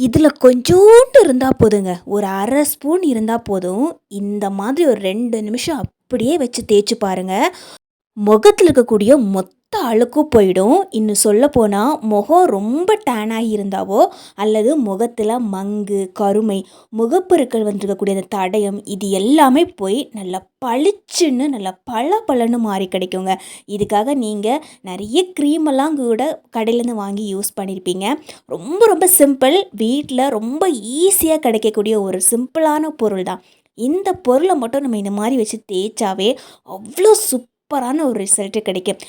இதில் கொஞ்சோண்டு இருந்தால் போதுங்க. ஒரு அரை ஸ்பூன் இருந்தால் போதும். இந்த மாதிரி ஒரு ரெண்டு நிமிஷம் அப்படியே வச்சு தேய்ச்சி பாருங்கள் முகத்தில் இருக்கக்கூடிய மொத்த அழுக்கும் போயிடும். இன்னும் சொல்ல போனால் முகம் ரொம்ப டேனாகி இருந்தாவோ அல்லது முகத்தில் மங்கு கருமை முகப்பொருட்கள் வந்திருக்கக்கூடிய அந்த தடயம் இது எல்லாமே போய் நல்லா பளிச்சுன்னு நல்லா பல பலன்னு மாறி கிடைக்குங்க. இதுக்காக நீங்கள் நிறைய க்ரீமெல்லாம் கூட கடையிலேருந்து வாங்கி யூஸ் பண்ணியிருப்பீங்க ரொம்ப ரொம்ப சிம்பிள் வீட்டில் ரொம்ப ஈஸியாக கிடைக்கக்கூடிய ஒரு சிம்பிளான பொருள் தான். இந்த பொருளை மட்டும் நம்ம இந்த மாதிரி வச்சு தேய்ச்சாவே அவ்வளோ சூப்பரான ஒரு ரிசல்ட்டு கிடைக்கும்.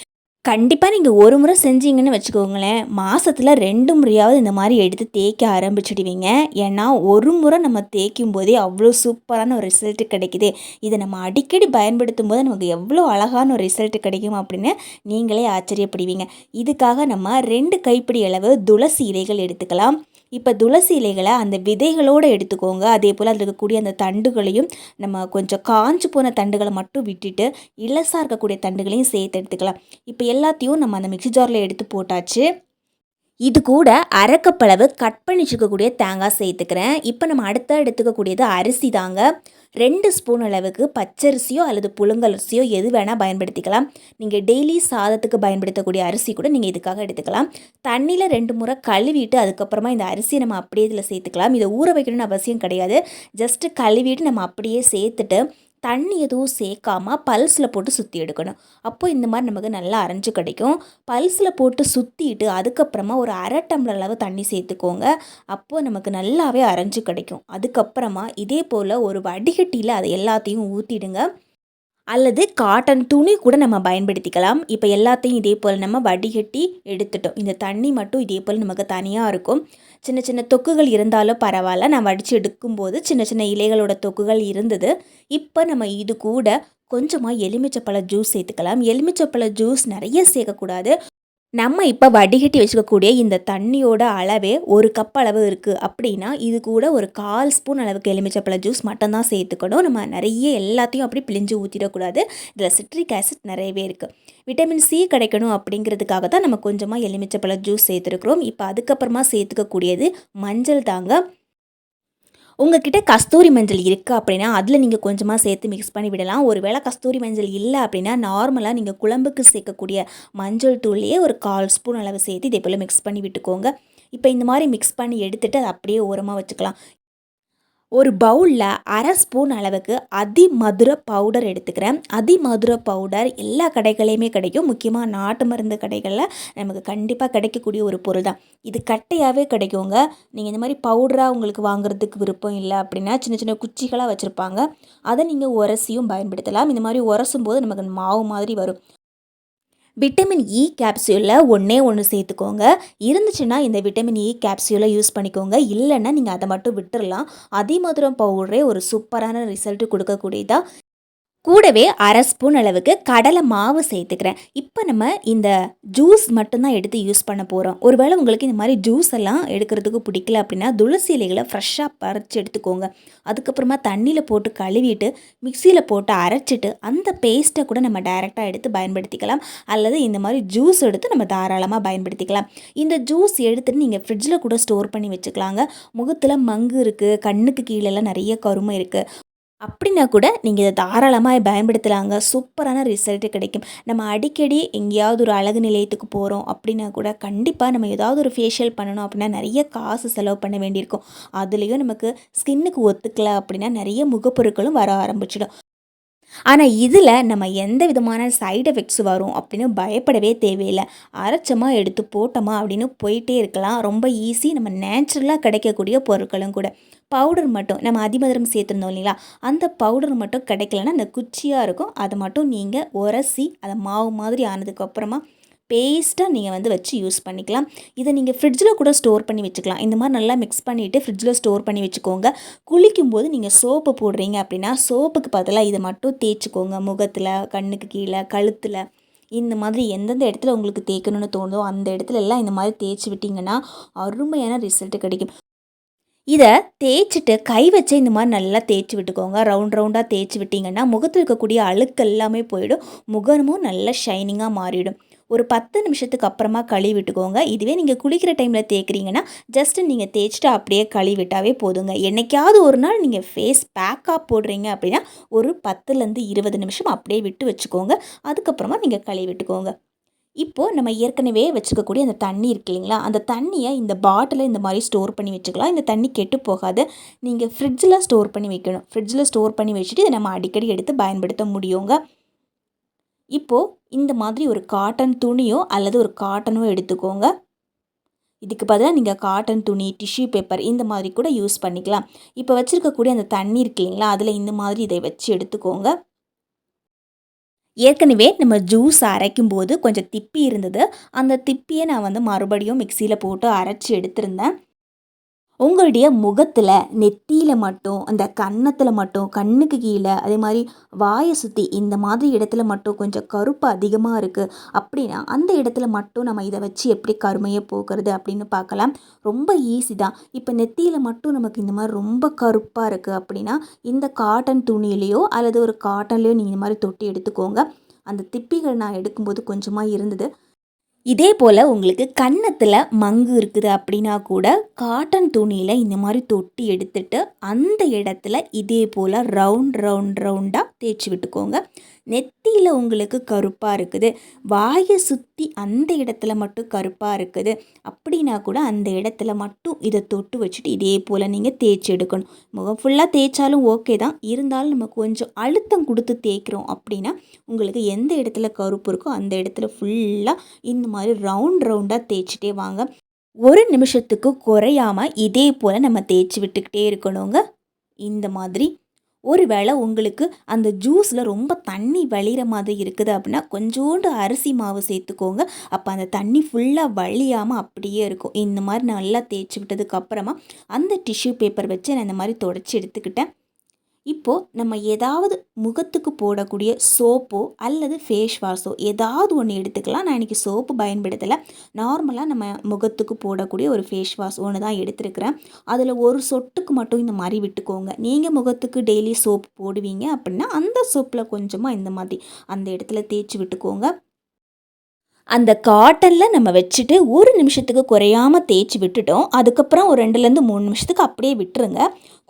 கண்டிப்பாக நீங்கள் ஒரு முறை செஞ்சீங்கன்னு வச்சுக்கோங்களேன் மாதத்தில் ரெண்டு முறையாவது இந்த மாதிரி எடுத்து தேய்க்க ஆரம்பிச்சிடுவீங்க. ஏன்னா ஒரு முறை நம்ம தேய்க்கும் போதே அவ்வளோ சூப்பரான ஒரு ரிசல்ட்டு கிடைக்குது. இதை நம்ம அடிக்கடி பயன்படுத்தும் போது நமக்கு எவ்வளோ அழகான ஒரு ரிசல்ட் கிடைக்கும் அப்படின்னு நீங்களே ஆச்சரியப்படுவீங்க. இதுக்காக நம்ம ரெண்டு கைப்பிடி அளவு துளசி இலைகள் எடுத்துக்கலாம். இப்போ துளசி இலைகளை அந்த விதைகளோடு எடுத்துக்கோங்க. அதே போல் அதில் இருக்கக்கூடிய அந்த தண்டுகளையும் நம்ம கொஞ்சம் காஞ்சு போன தண்டுகளை மட்டும் விட்டுட்டு இலசாக இருக்கக்கூடிய தண்டுகளையும் சேர்த்து எடுத்துக்கலாம். இப்போ எல்லாத்தையும் நம்ம அந்த மிக்சி ஜாரில் எடுத்து போட்டாச்சு. இது கூட அரைக்கப்பளவு கட் பண்ணி வச்சுக்கக்கூடிய தேங்காய் சேர்த்துக்கிறேன். இப்போ நம்ம அடுத்த எடுத்துக்கக்கூடியது அரிசி தாங்க. ரெண்டு ஸ்பூன் அளவுக்கு பச்சரிசியோ அல்லது புழுங்கரிசியோ எது வேணால் பயன்படுத்திக்கலாம். நீங்கள் டெய்லி சாதத்துக்கு பயன்படுத்தக்கூடிய அரிசி கூட நீங்கள் இதுக்காக எடுத்துக்கலாம். தண்ணியில் ரெண்டு முறை கழுவிட்டு அதுக்கப்புறமா இந்த அரிசியை நம்ம அப்படியே இதில் சேர்த்துக்கலாம். இதை ஊற வைக்கணும்னு அவசியம் கிடையாது. ஜஸ்ட்டு கழுவிட்டு நம்ம அப்படியே சேர்த்துட்டு தண்ணி எதுவும் சேர்க்காம பல்ஸில் போட்டு சுற்றி எடுக்கணும். அப்போது இந்த மாதிரி நமக்கு நல்லா அரைஞ்சு கிடைக்கும். பல்ஸில் போட்டு சுற்றிட்டு அதுக்கப்புறமா ஒரு அரை டம்ளர் அளவு தண்ணி சேர்த்துக்கோங்க. அப்போது நமக்கு நல்லாவே அரைஞ்சு கிடைக்கும். அதுக்கப்புறமா இதே போல் ஒரு வடிகட்டியில் அதை எல்லாத்தையும் ஊற்றிடுங்க அல்லது காட்டன் துணி கூட நம்ம பயன்படுத்திக்கலாம். இப்போ எல்லாத்தையும் இதே போல் நம்ம வடிகட்டி எடுத்துட்டோம். இந்த தண்ணி மட்டும் இதே போல் நமக்கு தனியாக இருக்கும். சின்ன சின்ன தொக்குகள் இருந்தாலும் பரவாயில்ல. நான் வடித்து எடுக்கும்போது சின்ன சின்ன இலைகளோட தொக்குகள் இருந்தது. இப்போ நம்ம இது கூட கொஞ்சமாக எலுமிச்சப்பழ ஜூஸ் சேர்த்துக்கலாம். எலுமிச்சப்பழ ஜூஸ் நிறைய சேர்க்கக்கூடாது. நம்ம இப்போ வடிகட்டி வச்சுக்கக்கூடிய இந்த தண்ணியோட அளவே ஒரு கப் அளவு இருக்குது அப்படின்னா இது கூட ஒரு கால் ஸ்பூன் அளவுக்கு எலுமிச்சப்பழ ஜூஸ் மட்டும்தான் சேர்த்துக்கணும். நம்ம நிறைய எல்லாத்தையும் அப்படி பிழிஞ்சு ஊற்றிடக்கூடாது இதில் சிட்ரிக் ஆசிட் நிறையவே இருக்குது விட்டமின் சி கிடைக்கணும் அப்படிங்கிறதுக்காக தான் நம்ம கொஞ்சமாக எலுமிச்சப்பழ ஜூஸ் சேர்த்துருக்குறோம். இப்போ அதுக்கப்புறமா சேர்த்துக்கக்கூடியது மஞ்சள் தாங்க. உங்ககிட்ட கஸ்தூரி மஞ்சள் இருக்குது அப்படின்னா அதில் நீங்கள் கொஞ்சமாக சேர்த்து மிக்ஸ் பண்ணி விடலாம். ஒரு வேளை கஸ்தூரி மஞ்சள் இல்லை அப்படின்னா நார்மலாக நீங்கள் குழம்புக்கு சேர்க்கக்கூடிய மஞ்சள் தூள்லேயே ஒரு கால் ஸ்பூன் அளவு சேர்த்து இதே போல் மிக்ஸ் பண்ணி விட்டுக்கோங்க. இப்போ இந்த மாதிரி மிக்ஸ் பண்ணி எடுத்துகிட்டு அதை அப்படியே ஓரமாக வச்சுக்கலாம். ஒரு பவுலில் அரை ஸ்பூன் அளவுக்கு அதிமதுர பவுடர் எடுத்துக்கிறேன். அதிமதுர பவுடர் எல்லா கடைகளையுமே கிடைக்கும். முக்கியமாக நாட்டு மருந்து கடைகளில் நமக்கு கண்டிப்பாக கிடைக்கக்கூடிய ஒரு பொருள் தான் இது கட்டையாகவே கிடைக்குங்க. நீங்கள் இந்த மாதிரி பவுடராக உங்களுக்கு வாங்குறதுக்கு விருப்பம் இல்லை அப்படின்னா சின்ன சின்ன குச்சிகளாக வச்சுருப்பாங்க. அதை நீங்கள் உரசியும் பயன்படுத்தலாம். இந்த மாதிரி உரசும் போது நமக்கு மாவு மாதிரி வரும். விட்டமின் இ கேப்சியூலில் ஒன்றே ஒன்று சேர்த்துக்கோங்க. இருந்துச்சுன்னா இந்த விட்டமின் இ கேப்சியூலை யூஸ் பண்ணிக்கோங்க. இல்லைன்னா நீங்கள் அதை மட்டும் விட்டுடலாம் அதிமதுரம் பவுடரே ஒரு சூப்பரான ரிசல்ட்டு கொடுக்கக்கூடியதாக கூடவே அரை ஸ்பூன் அளவுக்கு கடலை மாவு சேர்த்துக்கிறேன். இப்போ நம்ம இந்த ஜூஸ் மட்டும்தான் எடுத்து யூஸ் பண்ண போகிறோம் ஒருவேளை உங்களுக்கு இந்த மாதிரி ஜூஸ் எல்லாம் எடுக்கிறதுக்கு பிடிக்கல அப்படின்னா துளசி இலைகளை ஃப்ரெஷ்ஷாக பறித்து எடுத்துக்கோங்க. அதுக்கப்புறமா தண்ணியில் போட்டு கழுவிட்டு மிக்சியில் போட்டு அரைச்சிட்டு அந்த பேஸ்ட்டை கூட நம்ம டைரெக்டாக எடுத்து பயன்படுத்திக்கலாம். அல்லது இந்த மாதிரி ஜூஸ் எடுத்து நம்ம தாராளமாக பயன்படுத்திக்கலாம். இந்த ஜூஸ் எடுத்துகிட்டு நீங்கள் ஃப்ரிட்ஜில் கூட ஸ்டோர் பண்ணி வச்சுக்கலாங்க. முகத்தில் மங்கு இருக்குது கண்ணுக்கு கீழெல்லாம் நிறைய கருமை இருக்குது அப்படின்னா கூட நீங்கள் இதை தாராளமாக பயன்படுத்தலாங்க. சூப்பரான ரிசல்ட்டு கிடைக்கும். நம்ம அடிக்கடி எங்கேயாவது ஒரு அழகு நிலையத்துக்கு போகிறோம் அப்படின்னா கூட கண்டிப்பாக நம்ம ஏதாவது ஒரு ஃபேஷியல் பண்ணணும் அப்படின்னா நிறைய காசு செலவு பண்ண வேண்டியிருக்கும். அதுலேயும் நமக்கு ஸ்கின்னுக்கு ஒத்துக்கல அப்படின்னா நிறைய முகப்பொருட்களும் வர ஆரம்பிச்சிடும். ஆனால் இதில் நம்ம எந்த விதமான சைடு எஃபெக்ட்ஸ் வரும் அப்படின்னு பயப்படவே தேவையில்லை. அரைச்சமாக எடுத்து போட்டோமா அப்படின்னு போயிட்டே இருக்கலாம். ரொம்ப ஈஸி நம்ம நேச்சுரலாக கிடைக்கக்கூடிய பொருட்களும் கூட. பவுடர் மட்டும் நம்ம அதிமதுரம் சேர்த்துருந்தோம் இல்லைங்களா? அந்த பவுடர் மட்டும் கிடைக்கலன்னா அந்த குச்சியாக இருக்கும். அதை மட்டும் நீங்கள் உரசி அதை மாவு மாதிரி ஆனதுக்கப்புறமா பேஸ்ட்டாக நீங்கள் வந்து வச்சு யூஸ் பண்ணிக்கலாம். இதை நீங்கள் ஃப்ரிட்ஜில் கூட ஸ்டோர் பண்ணி வச்சுக்கலாம். இந்த மாதிரி நல்லா மிக்ஸ் பண்ணிவிட்டு ஃப்ரிட்ஜில் ஸ்டோர் பண்ணி வச்சுக்கோங்க. குளிக்கும்போது நீங்கள் சோப்பு போடுறீங்க அப்படின்னா சோப்புக்கு பதிலாக இதை மட்டும் தேய்ச்சிக்கோங்க. முகத்தில் கண்ணுக்கு கீழே கழுத்தில். இந்த மாதிரி எந்தெந்த இடத்துல உங்களுக்கு தேய்க்கணும்னு தோணுதோ அந்த இடத்துல எல்லாம் இந்த மாதிரி தேய்ச்சி விட்டிங்கன்னா அருமையான ரிசல்ட்டு கிடைக்கும். இதை தேய்ச்சிட்டு கை வச்சு இந்த மாதிரி நல்லா தேய்ச்சி விட்டுக்கோங்க. ரவுண்ட் ரவுண்டாக தேய்ச்சி விட்டிங்கன்னா முகத்தில் இருக்கக்கூடிய அழுக்கு எல்லாமே போயிடும். முகமும் நல்லா ஷைனிங்காக மாறிடும். ஒரு பத்து நிமிஷத்துக்கு அப்புறமா கழுவி விட்டுக்கோங்க. இதுவே நீங்கள் குளிக்கிற டைமில் தேய்க்கிறீங்கன்னா ஜஸ்ட்டு நீங்கள் தேய்ச்சிட்டு அப்படியே கழுவி விட்டாவே போதுங்க. என்னைக்காவது ஒரு நாள் நீங்கள் ஃபேஸ் பேக்காக போடுறீங்க அப்படின்னா ஒரு பத்துலேருந்து இருபது நிமிஷம் அப்படியே விட்டு வச்சுக்கோங்க. அதுக்கப்புறமா நீங்கள் கழுவி விட்டுக்கோங்க. இப்போது நம்ம ஏற்கனவே வச்சுக்கக்கூடிய அந்த தண்ணி இருக்கு இல்லைங்களா? அந்த தண்ணியை இந்த பாட்டிலில் இந்த மாதிரி ஸ்டோர் பண்ணி வச்சுக்கலாம். இந்த தண்ணி கெட்டு போகாது. நீங்கள் ஃப்ரிட்ஜில் ஸ்டோர் பண்ணி வைக்கணும். ஃப்ரிட்ஜில் ஸ்டோர் பண்ணி வச்சுட்டு இதை நம்ம அடிக்கடி எடுத்து பயன்படுத்த முடியுங்க. இப்போது இந்த மாதிரி ஒரு காட்டன் துணியோ அல்லது ஒரு காட்டனோ எடுத்துக்கோங்க. இதுக்கு பதிலாக நீங்கள் காட்டன் துணி டிஷ்யூ பேப்பர் இந்த மாதிரி கூட யூஸ் பண்ணிக்கலாம். இப்போ வச்சுருக்கக்கூடிய அந்த தண்ணி இருக்கு இல்லைங்களா? அதில் இந்த மாதிரி இதை வச்சு எடுத்துக்கோங்க. ஏற்கனவே நம்ம ஜூஸ் அரைக்கும் போது கொஞ்சம் திப்பி இருந்தது. அந்த திப்பியை நான் வந்து மறுபடியும் மிக்சியில் போட்டு அரைச்சி எடுத்திருந்தேன். உங்களுடைய முகத்தில் நெத்தியில் மட்டும் அந்த கன்னத்தில் மட்டும் கண்ணுக்கு கீழே அதே மாதிரி வாயை சுற்றி இந்த மாதிரி இடத்துல மட்டும் கொஞ்சம் கருப்பு அதிகமாக இருக்குது அப்படின்னா அந்த இடத்துல மட்டும் நம்ம இதை வச்சு எப்படி கருமையை போக்குறது அப்படின்னு பார்க்கலாம். ரொம்ப ஈஸி தான். இப்போ நெத்தியில் மட்டும் நமக்கு இந்த மாதிரி ரொம்ப கருப்பாக இருக்குது அப்படின்னா இந்த காட்டன் துணியிலையோ அல்லது ஒரு காட்டன்லேயோ நீங்கள் இந்த மாதிரி தொட்டி எடுத்துக்கோங்க. அந்த திப்பிகள் நான் எடுக்கும்போது கொஞ்சமாக இருந்தது. இதே போல் உங்களுக்கு கன்னத்தில் மங்கு இருக்குது அப்படின்னா கூட காட்டன் துணியில் இந்த மாதிரி தொட்டி எடுத்துட்டு அந்த இடத்துல இதே போல் ரவுண்ட் ரவுண்ட் ரவுண்டாக தேய்ச்சி விட்டுக்கோங்க நெத்தியில் உங்களுக்கு கருப்பாக இருக்குது. வாயை சுற்றி அந்த இடத்துல மட்டும் கருப்பாக இருக்குது. அப்படின்னா கூட அந்த இடத்துல மட்டும் இதை தொட்டு வச்சுட்டு இதே போல் நீங்கள் தேய்ச்சி எடுக்கணும். முகம் ஃபுல்லாக தேய்ச்சாலும் ஓகே தான். இருந்தாலும் நம்ம கொஞ்சம் அழுத்தம் கொடுத்து தேய்க்கிறோம் அப்படின்னா உங்களுக்கு எந்த இடத்துல கருப்பு இருக்கோ அந்த இடத்துல ஃபுல்லாக இந்த மாதிரி ரவுண்ட் ரவுண்டாக தேய்ச்சிட்டே வாங்க. ஒரு நிமிஷத்துக்கு குறையாமல் இதே போல் நம்ம தேய்ச்சி விட்டுக்கிட்டே இருக்கணுங்க. இந்த மாதிரி ஒருவேளை உங்களுக்கு அந்த ஜூஸில் ரொம்ப தண்ணி வழிகிற மாதிரி இருக்குது அப்படின்னா கொஞ்சோண்டு அரிசி மாவு சேர்த்துக்கோங்க. அப்போ அந்த தண்ணி ஃபுல்லாக வழியாமல் அப்படியே இருக்கும். இந்த மாதிரி நல்லா தேய்ச்சி விட்டதுக்கப்புறமா அந்த டிஷ்யூ பேப்பர் வச்சு நான் இந்த மாதிரி தொடச்சி எடுத்துக்கிட்டேன். இப்போது நம்ம ஏதாவது முகத்துக்கு போடக்கூடிய சோப்போ அல்லது ஃபேஸ் வாஷோ ஏதாவது ஒன்று எடுத்துக்கலாம். நான் இன்றைக்கி சோப்பு பயன்படுத்தலை. நார்மலாக நம்ம முகத்துக்கு போடக்கூடிய ஒரு ஃபேஸ் வாஷ் ஒன்று தான் எடுத்துருக்கிறேன். அதில் ஒரு சொட்டுக்கு மட்டும் இந்த மாதிரி விட்டுக்கோங்க. நீங்கள் முகத்துக்கு டெய்லி சோப்பு போடுவீங்க அப்படின்னா அந்த சோப்பில் கொஞ்சமாக இந்த மாதிரி அந்த இடத்துல தேய்ச்சி விட்டுக்கோங்க. அந்த காட்டனில் நம்ம வச்சுட்டு ஒரு நிமிஷத்துக்கு குறையாமல் தேய்ச்சி விட்டுட்டோம். அதுக்கப்புறம் ஒரு ரெண்டுலேருந்து மூணு நிமிஷத்துக்கு அப்படியே விட்டுருங்க.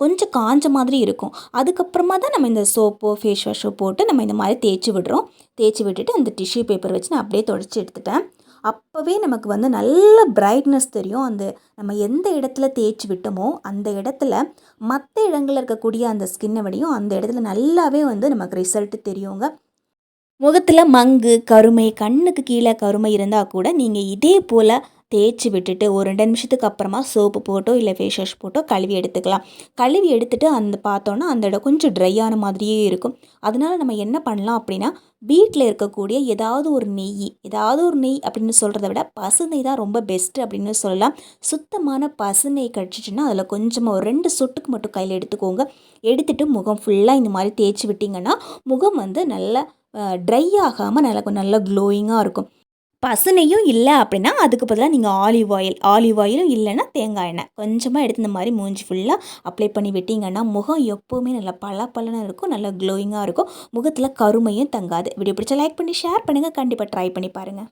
கொஞ்சம் காஞ்ச மாதிரி இருக்கும். அதுக்கப்புறமா தான் நம்ம இந்த சோப்போ ஃபேஸ் வாஷோ போட்டு நம்ம இந்த மாதிரி தேய்ச்சி விடுறோம். தேய்ச்சி விட்டுட்டு அந்த டிஷ்யூ பேப்பர் வச்சு நான் அப்படியே தொடச்சி எடுத்துட்டேன். அப்போவே நமக்கு வந்து நல்ல பிரைட்னஸ் தெரியும். அந்த நம்ம எந்த இடத்துல தேய்ச்சி விட்டோமோ அந்த இடத்துல மற்ற இடங்களில் இருக்கக்கூடிய அந்த ஸ்கின்னை விடையும் அந்த இடத்துல நல்லாவே வந்து நமக்கு ரிசல்ட்டு தெரியுங்க. முகத்தில் மங்கு கருமை கண்ணுக்கு கீழே கருமை இருந்தால் கூட நீங்கள் இதே போல் தேய்ச்சி விட்டுட்டு ஒரு ரெண்டு நிமிஷத்துக்கு அப்புறமா சோப்பு போட்டோ இல்லை ஃபேஸ் வாஷ் போட்டோ கழுவி எடுத்துக்கலாம். கழுவி எடுத்துட்டு அந்த பார்த்தோன்னா அந்த இடம் கொஞ்சம் ட்ரையான மாதிரியே இருக்கும். அதனால் நம்ம என்ன பண்ணலாம் அப்படின்னா வீட்டில் இருக்கக்கூடிய ஏதாவது ஒரு நெய் ஏதாவது ஒரு நெய் அப்படின்னு சொல்கிறத விட பசுநெய் தான் ரொம்ப பெஸ்ட்டு அப்படின்னு சொல்லலாம். சுத்தமான பசுநெய் கிடச்சிச்சின்னா அதில் கொஞ்சமாக ஒரு ரெண்டு சொட்டுக்கு மட்டும் கையில் எடுத்துக்கோங்க. எடுத்துகிட்டு முகம் ஃபுல்லாக இந்த மாதிரி தேய்ச்சி விட்டிங்கன்னா முகம் வந்து நல்லா ட்ரை ஆகாமல் நல்லா நல்லா க்ளோயிங்காக இருக்கும். பசுனையும் இல்லை அப்படின்னா அதுக்கு பதிலாக நீங்கள் ஆலிவ் ஆயில் ஆலிவ் ஆயிலும் இல்லைன்னா தேங்காய் எண்ணெய். கொஞ்சமாக எடுத்து இந்த மாதிரி மூஞ்சி ஃபுல்லாக அப்ளை பண்ணி விட்டிங்கன்னா முகம் எப்போவுமே நல்லா பல பலனாக இருக்கும் நல்லா க்ளோயிங்காக இருக்கும். முகத்தில் கருமையும் தங்காது. வீடியோ பிடிச்ச லைக் பண்ணி ஷேர் பண்ணுங்கள் கண்டிப்பாக ட்ரை பண்ணி பாருங்கள்